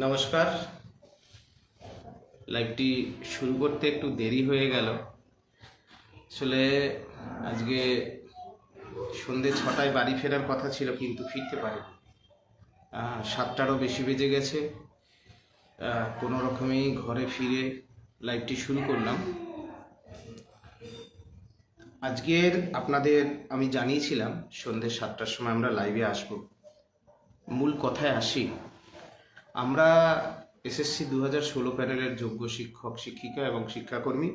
নমস্কার। লাইভটি শুরু করতে একটু দেরি হয়ে গেল। আসলে আজকে সন্ধে ছটায় বাড়ি ফেরার কথা ছিল, কিন্তু ফিরতে পারি সাতটারও বেশি বেজে গেছে। কোনো রকমেই ঘরে ফিরে লাইভটি শুরু করলাম। আজকের আপনাদের আমি জানিয়েছিলাম সন্ধ্যে সাতটার সময় আমরা লাইভে আসব। মূল কথায় আসি আমরা এসএসসি দু হাজার ষোলো প্যানেলের যোগ্য শিক্ষক, শিক্ষিকা এবং শিক্ষাকর্মী।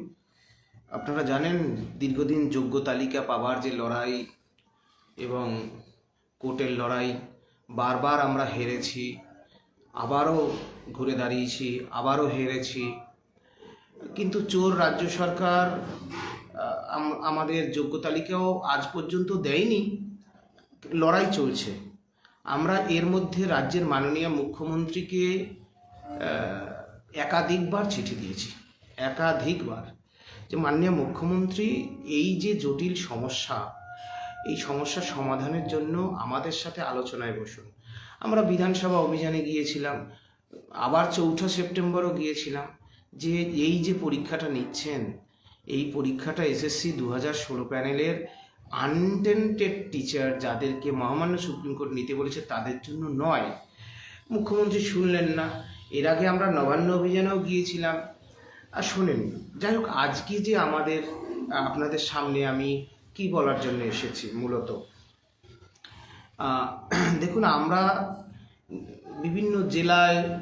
আপনারা জানেন দীর্ঘদিন যোগ্য তালিকা পাওয়ার যে লড়াই এবং কোর্টের লড়াই, বারবার আমরা হেরেছি, আবারও ঘুরে দাঁড়িয়েছি, আবারও হেরেছি। কিন্তু চোর রাজ্য সরকার আমাদের যোগ্য তালিকাও আজ পর্যন্ত দেয়নি। লড়াই চলছে। আমরা এর মধ্যে রাজ্যের মাননীয় মুখ্যমন্ত্রীকে একাধিকবার চিঠি দিয়েছি। একাধিকবার। যে মাননীয় মুখ্যমন্ত্রী, এই যে জটিল সমস্যা, এই সমস্যার সমাধানের জন্য আমাদের সাথে আলোচনায় বসুন। আমরা বিধানসভা অভিযানে গিয়েছিলাম, আবার চৌঠা সেপ্টেম্বরও গিয়েছিলাম, যে এই যে পরীক্ষাটা নিচ্ছেন, এই পরীক্ষাটা এসএসসি দু হাজার ষোলো প্যানেলের আনটেন্টেড টিচার যাদেরকে মহামান্য সুপ্রিম কোর্ট নিতে বলেছে তাদের জন্য নয়। মুখ্যমন্ত্রী শুনলেন না। এর আগে আমরা নবান্ন অভিযানেও গিয়েছিলাম। আর শোনেন, যাই হোক, আজকে যে আমাদের, আপনাদের সামনে আমি কি বলার জন্য এসেছি মূলত? দেখুন, আমরা বিভিন্ন জেলায়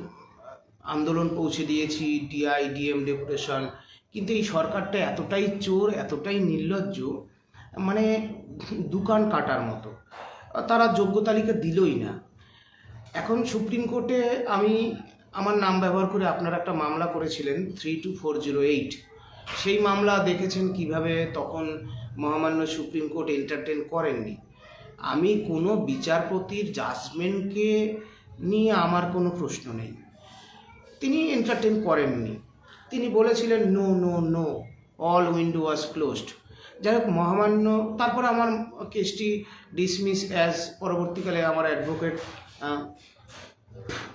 আন্দোলন পৌঁছে দিয়েছি ডিআই ডিএম ডেপুটেশন কিন্তু এই সরকারটা এতটাই চোর, এতটাই নির্লজ্জ মানে দোকান কাটার মতো। তারা যোগ্য তালিকা দিলই না। এখন সুপ্রিম কোর্টে আমি আমার নাম ব্যবহার করে আপনারা একটা মামলা করেছিলেন three two four zero eight সেই মামলা দেখেছেন কীভাবে তখন মহামান্য সুপ্রিম কোর্ট এন্টারটেন করেননি। আমি কোনো বিচারপতির জাজমেন্টকে নিয়ে আমার কোনো প্রশ্ন নেই। তিনি এন্টারটেন করেননি। তিনি বলেছিলেন no no no all window was closed যাই হোক মহামান্য, তারপর আমার কেসটি ডিসমিস অ্যাজ পরবর্তীকালে আমার অ্যাডভোকেট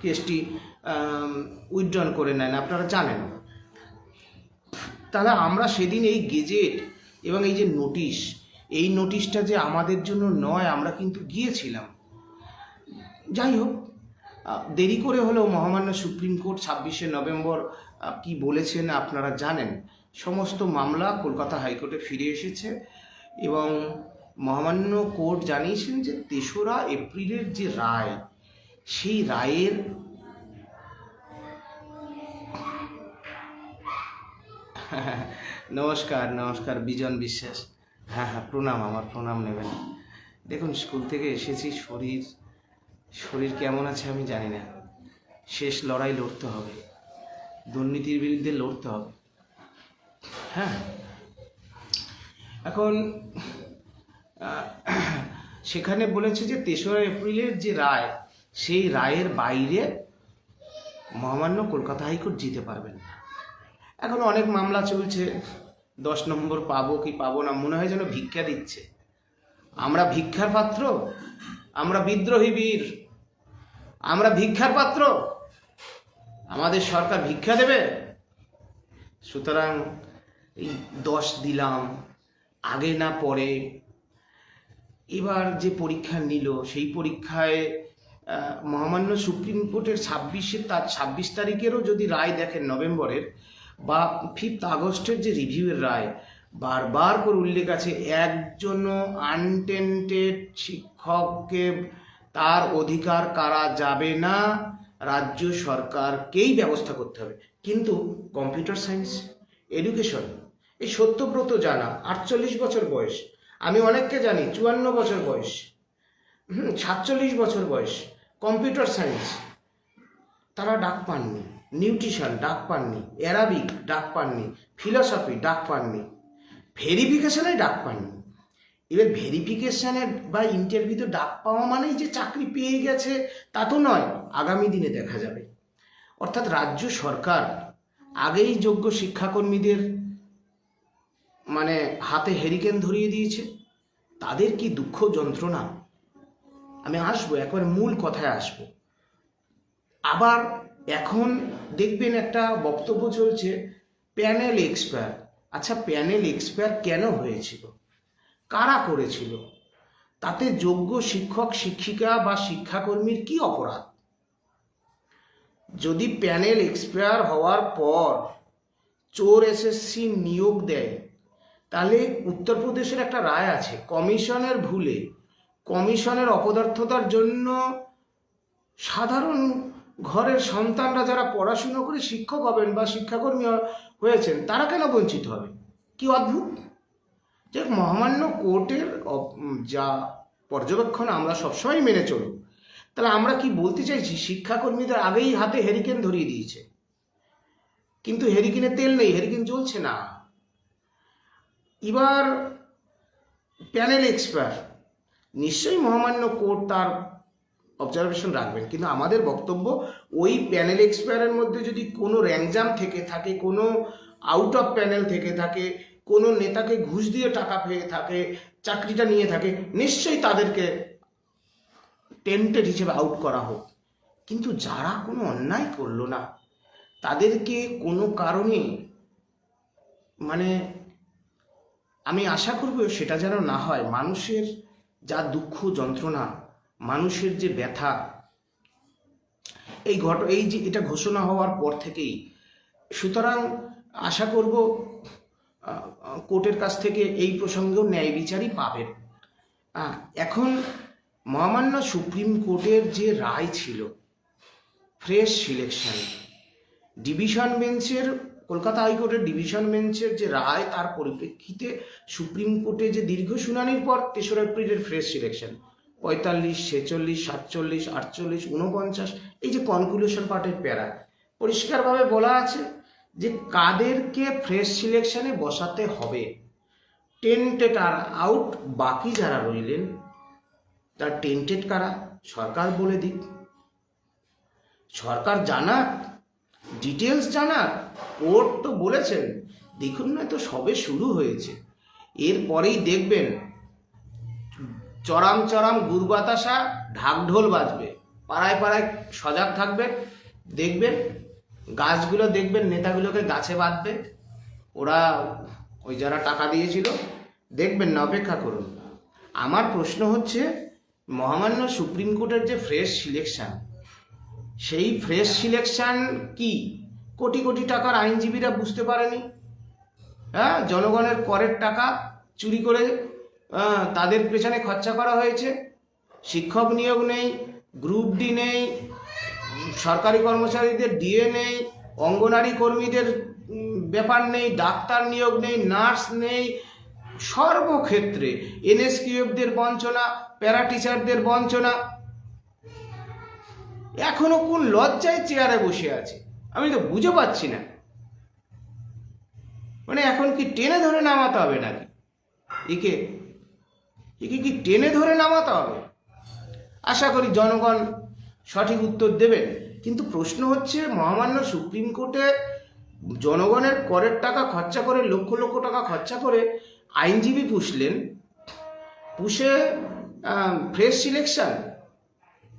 কেসটি উইথড্রন করে নেন। আপনারা জানেন। তাহলে আমরা সেদিন এই গেজেট এবং এই যে নোটিশ এই নোটিশটা যে আমাদের জন্য নয়, আমরা কিন্তু গিয়েছিলাম। যাই হোক দেরি করে হলেও মহামান্য সুপ্রিম কোর্ট ছাব্বিশে নভেম্বর কি বলেছেন আপনারা জানেন। সমস্ত মামলা কলকাতা হাইকোর্টে ফিরে এসেছে এবং মহামান্য কোর্ট জানিয়েছেন যে তেসরা এপ্রিলের যে রায়, সেই রায়ের নমস্কার নমস্কার, বিজন বিশ্বাস। হ্যাঁ হ্যাঁ প্রণাম, আমার প্রণাম নেবেন। দেখুন, স্কুল থেকে এসেছি, শরীর শরীর কেমন আছে আমি জানি না। শেষ লড়াই লড়তে হবে। দুর্নীতির বিরুদ্ধে লড়তে হবে। হ্যাঁ। এখন সেখানে বলেছে যে তেসরা এপ্রিলের যে রায়, সেই রায়ের বাইরে মহামান্য কলকাতা হাইকোর্ট জিতে পারবেন না। এখন অনেক মামলা চলছে, দশ নম্বর পাবো কি পাবো না, মনে হয় যেন ভিক্ষা দিচ্ছে। আমরা ভিক্ষার পাত্র? আমরা বিদ্রোহী বীর? আমরা ভিক্ষার পাত্র? আমাদের সরকার ভিক্ষা দেবে? সুতরাং এই দশ দিলাম, আগে না পরে। এবার যে পরীক্ষা নিল, সেই পরীক্ষায় মহামান্য সুপ্রিম কোর্টের ছাব্বিশে তার ছাব্বিশ তারিখেরও যদি রায় দেখেন নভেম্বরের, বা ফিফথ আগস্টের যে রিভিউয়ের রায়, বারবার করে উল্লেখ আছে একজনও আনটেন্টেড শিক্ষককে তার অধিকার কারা যাবে না, রাজ্য সরকারকেই ব্যবস্থা করতে হবে। কিন্তু কম্পিউটার সায়েন্স, এডুকেশন এই সত্যব্রত জানা আটচল্লিশ বছর বয়স। আমি অনেককে জানি, চুয়ান্ন বছর বয়স। হুম, সাতচল্লিশ বছর বয়স, কম্পিউটার সায়েন্স। তারা ডাক পাননি, নিউট্রিশন ডাক পাননি, অ্যারাবিক ডাক পাননি, ফিলসফি ডাক পাননি ভেরিফিকেশনে ডাক পাননি। এবার ভেরিফিকেশানে বা ইন্টারভিউতে ডাক পাওয়া মানেই যে চাকরি পেয়ে গেছে, তা তো নয়, আগামী দিনে দেখা যাবে। অর্থাৎ রাজ্য সরকার আগেই যোগ্য শিক্ষাকর্মীদের মানে হাতে হেরিকেন ধরিয়ে দিয়েছে। তাদের কি দুঃখ যন্ত্রণা? আমি আসব, একবার মূল কথায় আসব। আবার এখন দেখবেন একটা বক্তব্য চলছে, প্যানেল এক্সপায়ার আচ্ছা প্যানেল এক্সপায়ার কেন হয়েছিল? কারা করেছিল? তাতে যোগ্য শিক্ষক, শিক্ষিকা বা শিক্ষাকর্মীর কি অপরাধ? যদি প্যানেল এক্সপায়ার হওয়ার পর চোর এসএসসি নিয়োগ দেয় তাহলে উত্তরপ্রদেশের একটা রায় আছে। কমিশনের ভুলে, কমিশনের অপদার্থতার জন্য সাধারণ ঘরের সন্তানরা যারা পড়াশুনো করে শিক্ষক হবেন বা শিক্ষাকর্মী হয়েছেন, তারা কেন বঞ্চিত হবে? কি অদ্ভুত? যে মহামান্য কোর্টের যা পর্যবেক্ষণ আমরা সবসময় মেনে চলব তাহলে আমরা কি বলতে চাইছি, শিক্ষাকর্মীদের আগেই হাতে হেরিকেন ধরিয়ে দিয়েছে। কিন্তু হেরিকেনে তেল নেই, হেরিকেন চলছে না। এবার প্যানেল এক্সপায়ার নিশ্চয়ই মহামান্য কোর্ট তার অবজারভেশন রাখবেন, কিন্তু আমাদের বক্তব্য ওই প্যানেল এক্সপায়ারের মধ্যে যদি কোনো র্যাংজাম থেকে থাকে, কোনো আউট অফ প্যানেল থেকে থাকে, কোনো নেতাকে ঘুষ দিয়ে টাকা পেয়ে থাকে, চাকরিটা নিয়ে থাকে, নিশ্চয়ই তাদেরকে টেন্টেড হিসেবে আউট করা হোক। কিন্তু যারা কোনো অন্যায় করল না, তাদেরকে কোনো কারণে মানে আমি আশা করব সেটা যেন না হয়। মানুষের যা দুঃখ, যন্ত্রণা, মানুষের যে ব্যথা, এই ঘট, এই যে এটা ঘোষণা হওয়ার পর থেকেই, সুতরাং আশা করব কোর্টের কাছ থেকে এই প্রসঙ্গেও ন্যায় বিচারই পাবেন। এখন মহামান্য সুপ্রিম কোর্টের যে রায় ছিল, ফ্রেশ সিলেকশন, ডিভিশন বেঞ্চের কলকাতা হাইকোর্টের ডিভিশন বেঞ্চের যে রায়, তার পরিপ্রেক্ষিতে সুপ্রিম কোর্টে যে দীর্ঘ শুনানির পর তেসরা এপ্রিলের ফ্রেশ সিলেকশন পঁয়তাল্লিশ, ছেচল্লিশ, সাতচল্লিশ, আটচল্লিশ উনপঞ্চাশ এই যে কনক্লুশন পার্টের প্যারা, পরিষ্কারভাবে বলা আছে যে কাদেরকে ফ্রেশ সিলেকশনে বসাতে হবে। টেন্টেড আর আউট বাকি যারা রইলেন, তার টেন্টেড কারা? সরকার বলে দিক। সরকার জানাক ডিটেলস জানাক কোর্ট তো বলেছেন। দেখুন না তো সবে শুরু হয়েছে। এরপরেই দেখবেন চরাম চরাম গুড় বাতাসা ঢাকঢোল বাজবে। পাড়ায় পাড়ায় সজাগ থাকবে। দেখবেন গাছগুলো দেখবেন নেতাগুলোকে গাছে বাঁধবে। ওরা ওই যারা টাকা দিয়েছিল, দেখবেন না, অপেক্ষা করুন। আমার প্রশ্ন হচ্ছে, মহামান্য সুপ্রিম কোর্টের যে ফ্রেশ সিলেকশন সেই ফ্রেশ সিলেকশন কি? কোটি কোটি টাকার আইনজীবীরা বুঝতে পারেনি। হ্যাঁ জনগণের করের টাকা চুরি করে তাদের পেছনে খরচা করা হয়েছে। শিক্ষক নিয়োগ নেই গ্রুপ ডি নেই, সরকারি কর্মচারীদের ডিএ নেই, অঙ্গনারী কর্মীদের ব্যাপার নেই, ডাক্তার নিয়োগ নেই, নার্স নেই। সর্বক্ষেত্রে এনএসকিউএফদের বঞ্চনা প্যারা টিচারদের বঞ্চনা এখনও কোন লজ্জায় চেয়ারে বসে আছে? আমি তো বুঝে পাচ্ছি না। মানে এখন কি টেনে ধরে নামাতে হবে নাকি? একে একে কি টেনে ধরে নামাতে হবে? আশা করি জনগণ সঠিক উত্তর দেবেন। কিন্তু প্রশ্ন হচ্ছে, মহামান্য সুপ্রিম কোর্টে জনগণের করের টাকা খরচা করে, লক্ষ লক্ষ টাকা খরচা করে আইনজীবী পুষলেন। পুষে ফ্রেশ সিলেকশন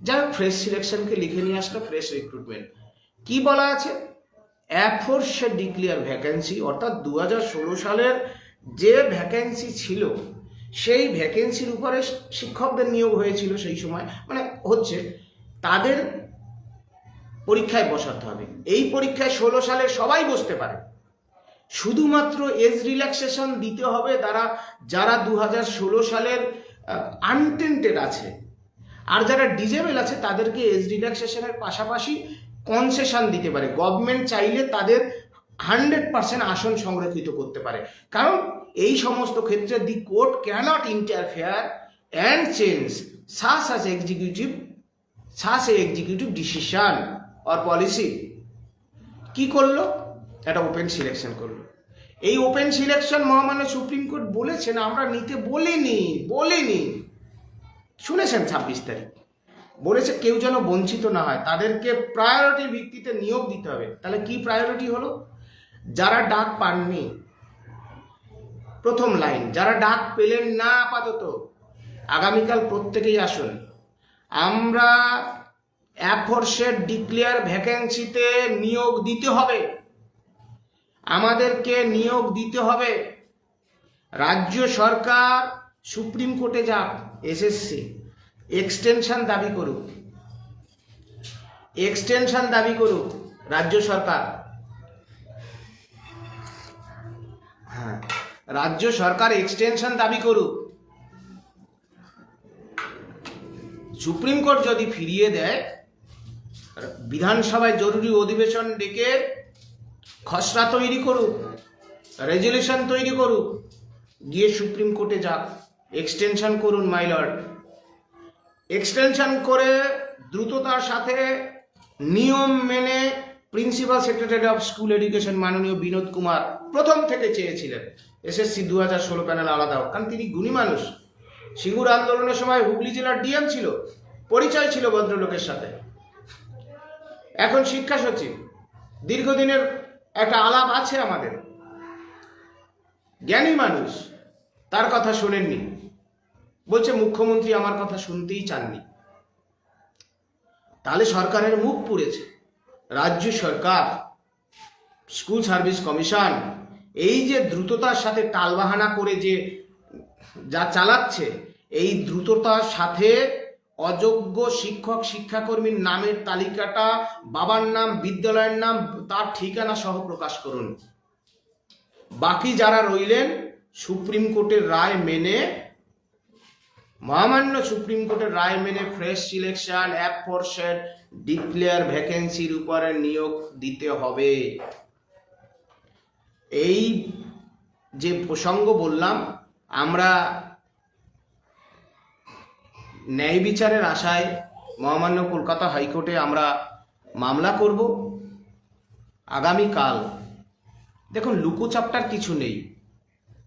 যাই ফ্রেশ সিলেকশনকে লিখে নিয়ে আসলো ফ্রেশ রিক্রুটমেন্ট কি বলা আছে? অ্যাফোর্সে ডিক্লিয়ার ভ্যাকেন্সি অর্থাৎ দু হাজার ষোলো সালের যে ভ্যাকেন্সি ছিল, সেই ভ্যাকেন্সির উপরে শিক্ষকদের নিয়োগ হয়েছিল সেই সময়। মানে হচ্ছে, তাদের পরীক্ষায় বসাতে হবে। এই পরীক্ষায় ষোলো সালে সবাই বসতে পারে। শুধুমাত্র এজ রিল্যাক্সেশন দিতে হবে তারা, যারা দু হাজার ষোলো সালের আনটেন্টেড আছে। আর যারা ডিজেবল আছে, তাদেরকে এজ রিল্যাক্সেশনের পাশাপাশি কনসেশন দিতে পারে। গভর্নমেন্ট চাইলে তাদের হান্ড্রেড পার্সেন্ট আসন সংরক্ষিত করতে পারে। কারণ এই সমস্ত ক্ষেত্রে the court cannot interfere and change such as executive such a executive decision or policy কি করল? একটা ওপেন সিলেকশন করল। এই ওপেন সিলেকশন মহামান্য সুপ্রিম কোর্ট বলেছেন, আমরা নিতে বলিনি বলিনি। শুনেছেন ছাব্বিশ তারিখ। বলেছে কেউ যেন বঞ্চিত না হয়। তাদেরকে প্রায়োরিটির ভিত্তিতে নিয়োগ দিতে হবে। তাহলে কি প্রায়োরিটি হলো? যারা ডাক পাননি, প্রথম লাইন যারা ডাক পেলেন না আপাতত, আগামীকাল প্রত্যেকেই আসুন। আমরা অ্যাফোর্সের ডিক্লেয়ার ভ্যাকেন্সিতে নিয়োগ দিতে হবে। আমাদেরকে নিয়োগ দিতে হবে। রাজ্য সরকার সুপ্রিম কোর্টে যাক। এসএসসি এক্সটেনশন দাবি করুক। এক্সটেনশন দাবি করুক রাজ্য সরকার। হ্যাঁ রাজ্য সরকার এক্সটেনশন দাবি করুক। সুপ্রিম কোর্ট যদি ফিরিয়ে দেয় বিধানসভায় জরুরি অধিবেশন ডেকে খসড়া তৈরি করুক রেজলিউশন তৈরি করুক, গিয়ে সুপ্রিম কোর্টে যাক। এক্সটেনশন করুন মাইলর্ড এক্সটেনশন করে দ্রুততার সাথে নিয়ম মেনে principal secretary of school education মাননীয় বিনোদ কুমার প্রথম থেকে চেয়েছিলেন। এসএসসি দু হাজার ষোলো প্যানেল আলাদা হোক, কারণ তিনি গুণী মানুষ। সিঙ্গুর আন্দোলনের সময় হুগলি জেলার ডিএম ছিল, পরিচয় ছিল ভদ্রলোকের সাথে। এখন শিক্ষা সচিব, দীর্ঘদিনের একটা আলাপ আছে আমাদের। জ্ঞানী মানুষ, তার কথা শোনেননি। বলছে, মুখ্যমন্ত্রী আমার কথা শুনতেই চাননি। তাহলে সরকারের মুখ পুড়েছে। রাজ্য সরকার, স্কুল সার্ভিস কমিশন, এই যে দ্রুততার সাথে টালবাহানা করে যে যা চালাচ্ছে, এই দ্রুততার সাথে অযোগ্য শিক্ষক, শিক্ষাকর্মীর নামের তালিকাটা, বাবার নাম, বিদ্যালয়ের নাম, তার ঠিকানা সহ প্রকাশ করুন। বাকি যারা রইলেন, সুপ্রিম কোর্টের রায় মেনে মহামান্য সুপ্রিম কোর্টের রায় মেনে ফ্রেশ সিলেকশন অ্যাপ ফোর্সের ডিক্লেয়ার ভ্যাকেন্সির উপরে নিয়োগ দিতে হবে। এই যে প্রসঙ্গ বললাম, আমরা ন্যায় বিচারের আশায় মহামান্য কলকাতা হাইকোর্টে আমরা মামলা করব। আগামীকাল, দেখুন, লুকোচাপটার কিছু নেই।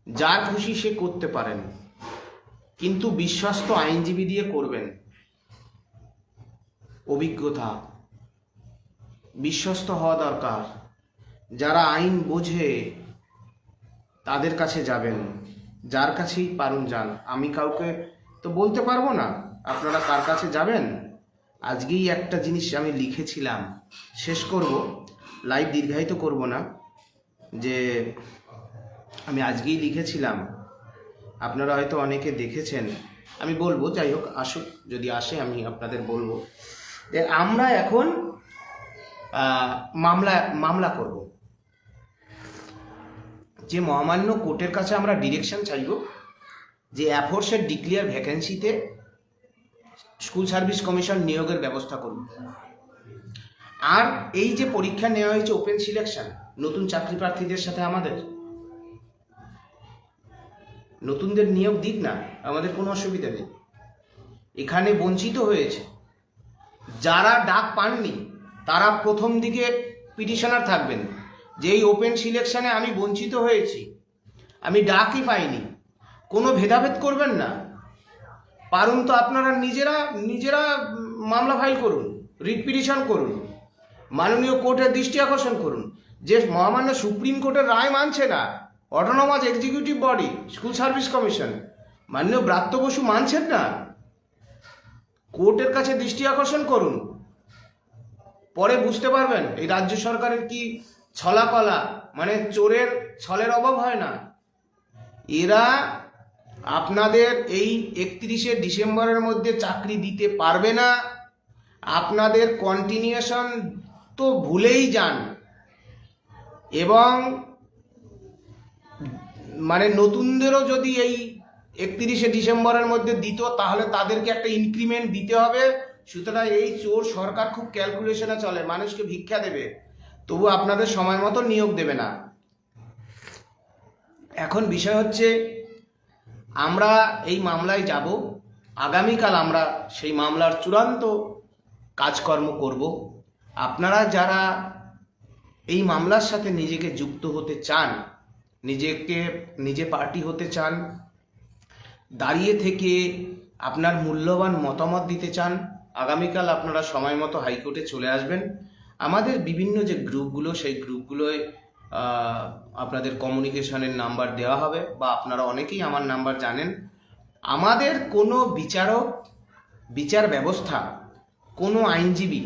যার খুশি সে করতে পারেন। কিন্তু বিশ্বস্ত আইনজীবী দিয়ে করবেন। অভিজ্ঞতা। বিশ্বস্ত হওয়া দরকার। যারা আইন বোঝে, তাদের কাছে যাবেন। যার কাছেই পারুন যান। আমি কাউকে তো বলতে পারব না, আপনারা কার কাছে যাবেন? আজকেই একটা জিনিস আমি লিখেছিলাম। শেষ করব। লাইভ দীর্ঘায়িত করব না। যে আমি আজকেই লিখেছিলাম। আপনারা হয়তো অনেকে দেখেছেন, আমি বলব, যাই হোক, আসুক, যদি আসে, আমি আপনাদের বলব। যে আমরা এখন মামলা মামলা করব। যে মহামান্য কোর্টের কাছে আমরা ডিরেকশন চাইব যে অ্যাফোর্সের ডিক্লিয়ার ভ্যাকেন্সিতে স্কুল সার্ভিস কমিশন নিয়োগের ব্যবস্থা করুন। আর এই যে পরীক্ষা নেওয়া হয়েছে, ওপেন সিলেকশন, নতুন চাকরি প্রার্থীদের সাথে আমাদের নতুনদের নিয়োগ দিক না, আমাদের কোনো অসুবিধা নেই। এখানে বঞ্চিত হয়েছে। যারা ডাক পাননি, তারা প্রথম দিকে পিটিশনার থাকবেন। যে এই ওপেন সিলেকশনে আমি বঞ্চিত হয়েছি, আমি ডাকই পাইনি। কোনো ভেদাভেদ করবেন না। পারুন তো আপনারা নিজেরা নিজেরা মামলা ফাইল করুন রিট পিটিশন করুন, মাননীয় কোর্টের দৃষ্টি আকর্ষণ করুন। যে মহামান্য সুপ্রিম কোর্টের রায় মানছে না autonomous executive body school service commission মাননীয় ব্রাত্য বসু মানছেন না? কোর্টের কাছে দৃষ্টি আকর্ষণ করুন। পরে বুঝতে পারবেন, এই রাজ্য সরকারের কি ছলাকলা? মানে চোরের ছলের অভাব হয় না। এরা আপনাদের এই একত্রিশে ডিসেম্বরের মধ্যে চাকরি দিতে পারবে না। আপনাদের কন্টিনিউশন তো ভুলেই যান। এবং মানে নতুনদেরও যদি এই একত্রিশে ডিসেম্বরের মধ্যে দিত, তাহলে তাদেরকে একটা ইনক্রিমেন্ট দিতে হবে। সুতরাং এই চোর সরকার খুব ক্যালকুলেশনে চলে, মানুষকে ভিক্ষা দেবে। তবু আপনাদের সময় মতো নিয়োগ দেবে না। এখন বিষয় হচ্ছে, আমরা এই মামলায় যাব। আগামীকাল আমরা সেই মামলার চূড়ান্ত কাজকর্ম করব। আপনারা যারা এই মামলার সাথে নিজেকে যুক্ত হতে চান নিজেকে, নিজে পার্টি হতে চান, দাঁড়িয়ে থেকে আপনার মূল্যবান মতামত দিতে চান, আগামীকাল আপনারা সময় মতো হাইকোর্টে চলে আসবেন। আমাদের বিভিন্ন যে গ্রুপগুলো, সেই গ্রুপগুলোয় আপনাদের কমিউনিকেশনের নাম্বার দেওয়া হবে বা আপনারা অনেকেই আমার নাম্বার জানেন। আমাদের কোনো বিচারক, বিচার ব্যবস্থা, কোনো আইনজীবী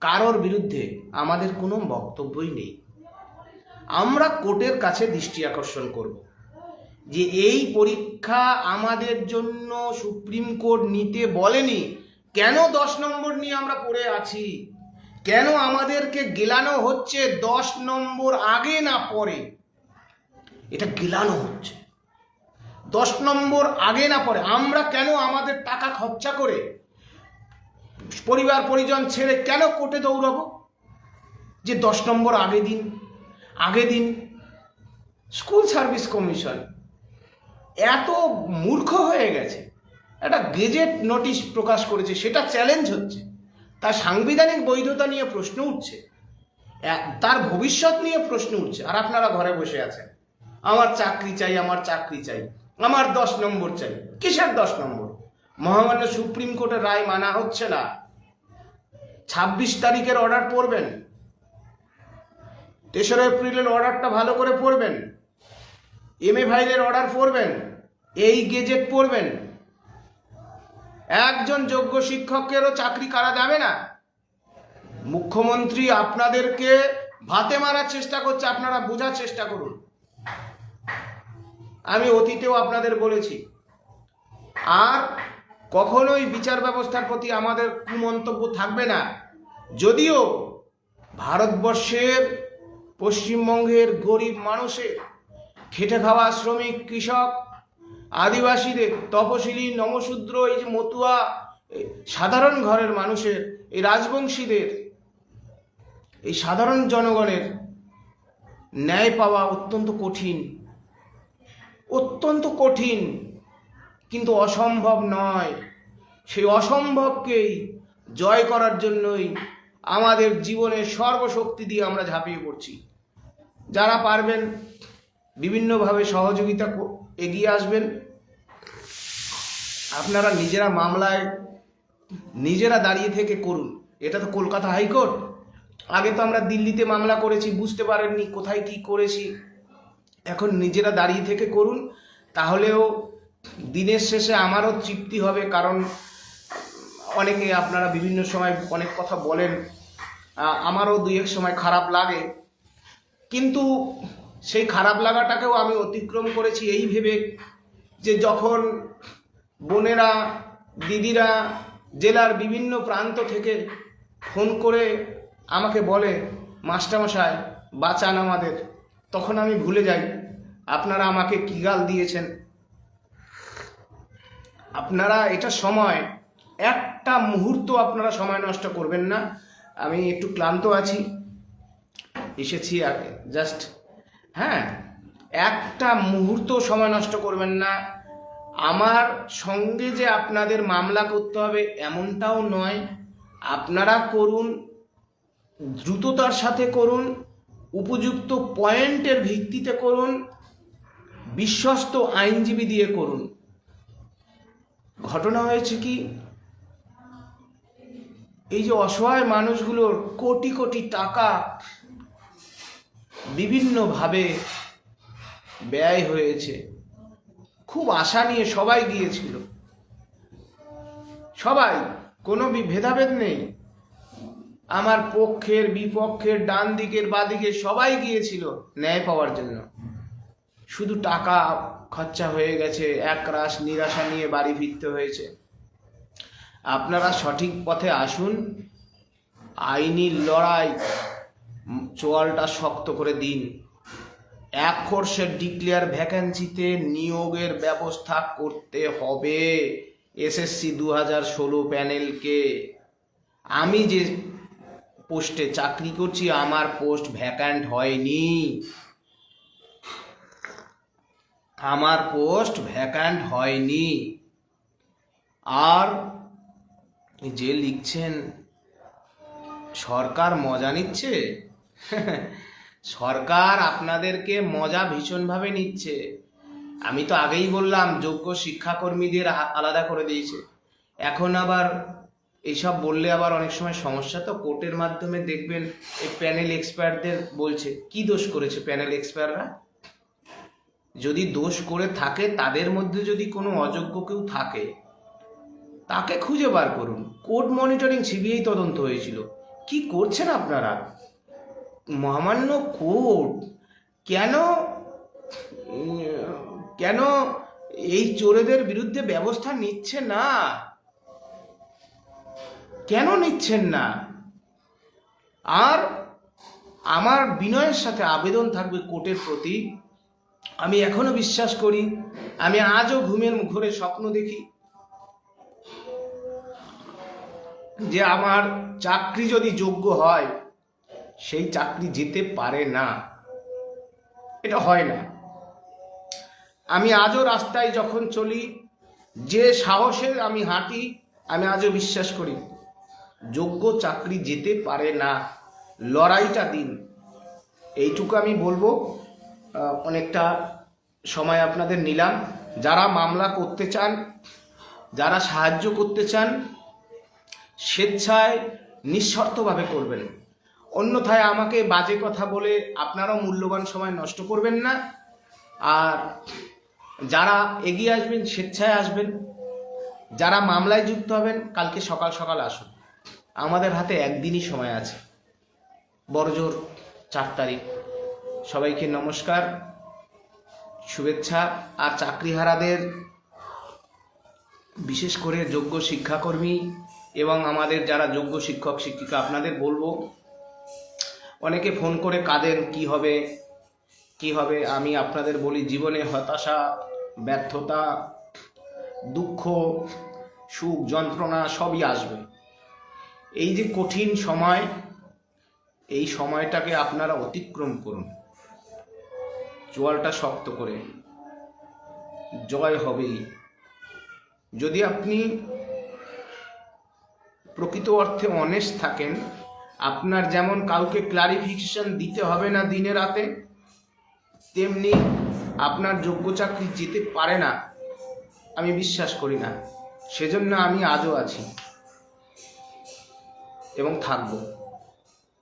কারোর বিরুদ্ধে আমাদের কোনো বক্তব্যই নেই। আমরা কোর্টের কাছে দৃষ্টি আকর্ষণ করব। যে এই পরীক্ষা আমাদের জন্য সুপ্রিম কোর্ট নিতে বলেনি, কেন দশ নম্বর নিয়ে আমরা পড়ে আছি? কেন আমাদেরকে গেলানো হচ্ছে দশ নম্বর আগে না পরে? এটা গেলানো হচ্ছে। দশ নম্বর আগে না পরে। আমরা কেন আমাদের টাকা খরচা করে পরিবার পরিজন ছেড়ে কেন কোর্টে দৌড়াবো? যে দশ নম্বর আগে দিন। আগে দিন স্কুল সার্ভিস কমিশন এত মূর্খ হয়ে গেছে। একটা গেজেট নোটিশ প্রকাশ করেছে, সেটা চ্যালেঞ্জ হচ্ছে। তার সাংবিধানিক বৈধতা নিয়ে প্রশ্ন উঠছে। তার ভবিষ্যৎ নিয়ে প্রশ্ন উঠছে। আর আপনারা ঘরে বসে আছেন। আমার চাকরি চাই, আমার চাকরি চাই। আমার দশ নম্বর চাই। কিসের দশ নম্বর? মহামান্য সুপ্রিম কোর্টের রায় মানা হচ্ছে না। ছাব্বিশ তারিখের অর্ডার পড়বেন। তেসরা এপ্রিলের অর্ডারটা ভালো করে পড়বেন। এম এ ফাইলের অর্ডার পড়বেন, এই গেজেট পড়বেন। একজন যোগ্য শিক্ষকেরও চাকরি করা যাবে না? মুখ্যমন্ত্রী আপনাদেরকে ভাতে মারার চেষ্টা করছে, আপনারা বোঝার চেষ্টা করুন। আমি অতীতেও আপনাদের বলেছি, আর কখনোই বিচার ব্যবস্থার প্রতি আমাদের কুমন্তব্য থাকবে না। যদিও ভারতবর্ষের পশ্চিমবঙ্গের গরিব মানুষের খেটে খাওয়া শ্রমিক, কৃষক, আদিবাসীদের তপশিলি, নমশূদ্র, এই যে মতুয়া সাধারণ ঘরের মানুষের, এই রাজবংশীদের, এই সাধারণ জনগণের ন্যায় পাওয়া অত্যন্ত কঠিন। অত্যন্ত কঠিন, কিন্তু অসম্ভব নয়। সেই অসম্ভবকেই জয় করার জন্যই আমাদের জীবনের সর্বশক্তি দিয়ে আমরা ঝাঁপিয়ে পড়ছি। যারা পারবেন বিভিন্নভাবে সহযোগিতা এগিয়ে আসবেন। আপনারা নিজেরা মামলায় নিজেরা দাঁড়িয়ে থেকে করুন। এটা তো কলকাতা হাইকোর্ট। আগে তো আমরা দিল্লিতে মামলা করেছি, বুঝতে পারেননি কোথায় কি করেছি। এখন নিজেরা দাঁড়িয়ে থেকে করুন। তাহলেও দিনের শেষে আমারও তৃপ্তি হবে, কারণ অনেকে আপনারা বিভিন্ন সময় অনেক কথা বলেন। আমারও দুই এক সময় খারাপ লাগে। কিন্তু সেই খারাপ লাগাটাকেও আমি অতিক্রম করেছি এই ভেবে যে যখন বোনেরা, দিদিরা জেলার বিভিন্ন প্রান্ত থেকে ফোন করে আমাকে বলে, মাস্টারমশাই, বাঁচান আমাদের। তখন আমি ভুলে যাই, আপনারা আমাকে কী গাল দিয়েছেন? আপনারা, এটা সময়, একটা মুহূর্ত আপনারা সময় নষ্ট করবেন না। আমি একটু ক্লান্ত আছি। এসেছি জাস্ট হ্যাঁ একটা মুহূর্ত সময় নষ্ট করবেন না। আমার সঙ্গে যে আপনাদের মামলা করতে হবে এমনটাও নয়। আপনারা করুন, দ্রুততার সাথে করুন, উপযুক্ত পয়েন্টের ভিত্তিতে করুন, বিশ্বস্ত আইনজীবী দিয়ে করুন। ঘটনা হয়েছে কি? এই যে অসহায় মানুষগুলোর কোটি কোটি টাকা বিভিন্নভাবে ব্যয় হয়েছে। খুব আশা নিয়ে সবাই গিয়েছিল। সবাই, কোনো ভেদাভেদ নেই। আমার পক্ষের, বিপক্ষের ডান দিকের বাদিকে সবাই গিয়েছিল ন্যায় পাওয়ার জন্য। শুধু টাকা খরচা হয়ে গেছে, এক রাশ নিরাশা নিয়ে বাড়ি ফিরতে হয়েছে। আপনারা সঠিক পথে আসুন। আইনি লড়াই চোয়ালটা শক্ত করে দিন। এক কোর্সের ডিক্লেয়ার ভ্যাকেন্সিতে নিয়োগের ব্যবস্থা করতে হবে এসএসসি দু হাজার ষোলো প্যানেলকে। আমি যে পোস্টে চাকরি করছি, আমার পোস্ট ভ্যাকান্ট হয়নি। আমার পোস্ট ভ্যাকান্ট হয়নি। আর যে লিখছেন, সরকার মজা নিচ্ছে? সরকার আপনাদেরকে মজা ভীষণভাবে নিচ্ছে। আমি তো আগেই বললাম, যোগ্য শিক্ষাকর্মীদের আলাদা করে দিয়েছে। এখন আবার এইসব বললে আবার অনেক সময় সমস্যা। তো কোর্টের মাধ্যমে দেখবেন এই প্যানেল এক্সপায়ারদের বলছে, কি দোষ করেছে প্যানেল এক্সপায়াররা? যদি দোষ করে থাকে, তাদের মধ্যে যদি কোনো অযোগ্য কেউ থাকে, তাকে খুঁজে বার করুন। কোর্ট মনিটরিং সিবিআই তদন্ত হয়েছিল। কি করছেন আপনারা? মহামান্য কোর্ট কেন কেন এই চোরেদের বিরুদ্ধে ব্যবস্থা নিচ্ছে না? কেন নিচ্ছেন না? আর আমার বিনয়ের সাথে আবেদন থাকবে কোর্টের প্রতি। আমি এখনও বিশ্বাস করি, আমি আজও ঘুমের ঘরে স্বপ্ন দেখি যে আমার চাকরি যদি যোগ্য হয় সেই চাকরি যেতে পারে না। এটা হয় না। আমি আজও রাস্তায় যখন চলি, যে সাহসে আমি হাঁটি, আমি আজও বিশ্বাস করি, যোগ্য চাকরি যেতে পারে না। লড়াইটা দিন। এইটুকু আমি বলব। অনেকটা সময় আপনাদের নিলাম। যারা মামলা করতে চান, যারা সাহায্য করতে চান, স্বেচ্ছায় নিঃশর্তভাবে করবেন। অন্যথায় আমাকে বাজে কথা বলে আপনারাও মূল্যবান সময় নষ্ট করবেন না। আর যারা এগিয়ে আসবেন, স্বেচ্ছায় আসবেন, যারা মামলায় যুক্ত হবেন, কালকে সকাল সকাল আসুন। আমাদের হাতে একদিনই সময় আছে। বড়জোর চার তারিখ। সবাইকে নমস্কার, শুভেচ্ছা, আর চাকরিহারাদের বিশেষ করে যোগ্য শিক্ষাকর্মী এবং আমাদের যারা যোগ্য শিক্ষক, শিক্ষিকা, আপনাদের বলব অনেকে ফোন করে কাঁদেন, কি হবে? কি হবে? আমি আপনাদের বলি, জীবনে হতাশা, ব্যর্থতা, দুঃখ, সুখ, যন্ত্রণা সবই আসবে। এই যে কঠিন সময়, এই সময়টাকে আপনারা অতিক্রম করুন। চোয়ালটা শক্ত করে। জয় হবেই। যদি আপনি প্রকৃত অর্থে অনেস্ট থাকেন আপনার যেমন কাউকে ক্লারিফিকেশন দিতে হবে না দিনে রাতে, তেমনি আপনার যোগ্য চাকরি যেতে পারে না, আমি বিশ্বাস করি না। সেজন্য আমি আজও আছি এবং থাকব।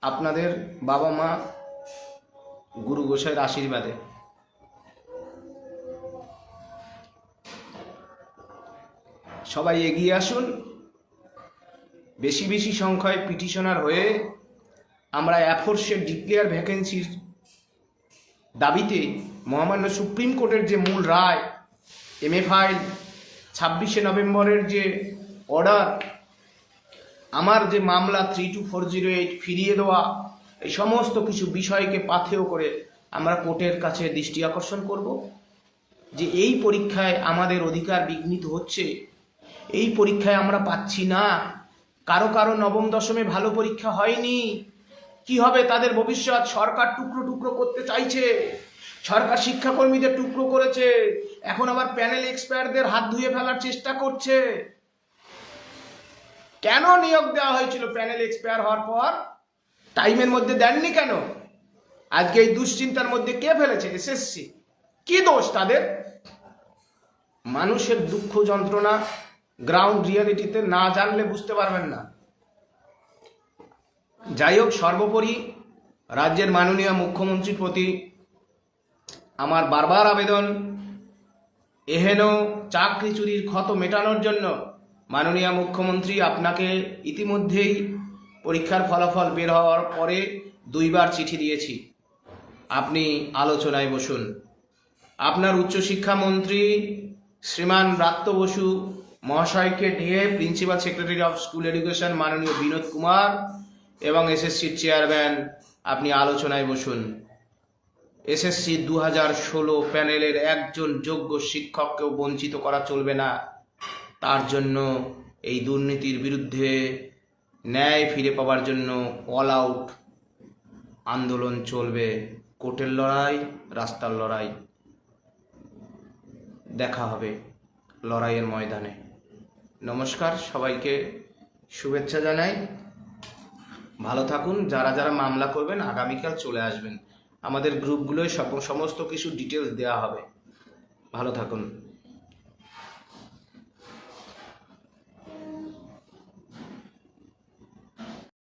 আপনাদের বাবা মা গুরু গোসাইয়ের আশীর্বাদে। সবাই এগিয়ে আসুন। বেশি বেশি সংখ্যায় পিটিশনার হয়ে আমরা অ্যাফোর্সের ডিক্লেয়ার ভ্যাকেন্সির দাবিতে মহামান্য সুপ্রিম কোর্টের যে মূল রায় এমএফআই ছাব্বিশে নভেম্বরের যে অর্ডার আমার যে মামলা three two four zero eight ফিরিয়ে দেওয়া, এই সমস্ত কিছু বিষয়কে পাথেয় করে আমরা কোর্টের কাছে দৃষ্টি আকর্ষণ করব। যে এই পরীক্ষায় আমাদের অধিকার বিঘ্নিত হচ্ছে, এই পরীক্ষায় আমরা পাচ্ছি না। কারও কারও নবম দশমে ভালো পরীক্ষা হয়নি। কি হবে তাদের ভবিষ্যৎ? সরকার টুকরো টুকরো করতে চাইছে। সরকার শিক্ষাকর্মীদের টুকরো করেছে। এখন আবার প্যানেল এক্সপায়ারদের হাত ধুয়ে ফেলার চেষ্টা করছে। কেন নিয়োগ দেওয়া হয়েছিল প্যানেল এক্সপায়ার হওয়ার পর? টাইমের মধ্যে দেননি কেন? আজকে এই দুশ্চিন্তার মধ্যে কে ফেলেছে? এসএসসি। কি দোষ তাদের? মানুষের দুঃখ যন্ত্রণা গ্রাউন্ড রিয়ালিটিতে না জানলে বুঝতে পারবেন না। যাই হোক, সর্বোপরি রাজ্যের মাননীয় মুখ্যমন্ত্রীর প্রতি আমার বারবার আবেদন, এহেন চাকরি চুরির ক্ষত মেটানোর জন্য মাননীয় মুখ্যমন্ত্রী আপনাকে ইতিমধ্যেই পরীক্ষার ফলাফল বের হওয়ার পরে দুইবার চিঠি দিয়েছি। আপনি আলোচনায় বসুন। আপনার উচ্চশিক্ষামন্ত্রী শ্রীমান ব্রাত্য বসু মহাশয়কে নিয়ে principal secretary of school education মাননীয় বিনোদ কুমার এবং এসএসসির চেয়ারম্যান আপনি আলোচনায় বসুন। এসএসসি দু হাজার ষোলো প্যানেলের একজন যোগ্য শিক্ষককেও বঞ্চিত করা চলবে না। তার জন্য এই দুর্নীতির বিরুদ্ধে ন্যায় ফিরে পাওয়ার জন্য অল আউট আন্দোলন চলবে। কোর্টের লড়াই, রাস্তার লড়াই। দেখা হবে লড়াইয়ের ময়দানে। নমস্কার, সবাইকে শুভেচ্ছা জানাই। ভালো থাকুন, যারা যারা মামলা করবেন, আগামীকাল চলে আসবেন। আমাদের গ্রুপগুলোয় সমস্ত কিছু ডিটেলস দেওয়া হবে। ভালো থাকুন।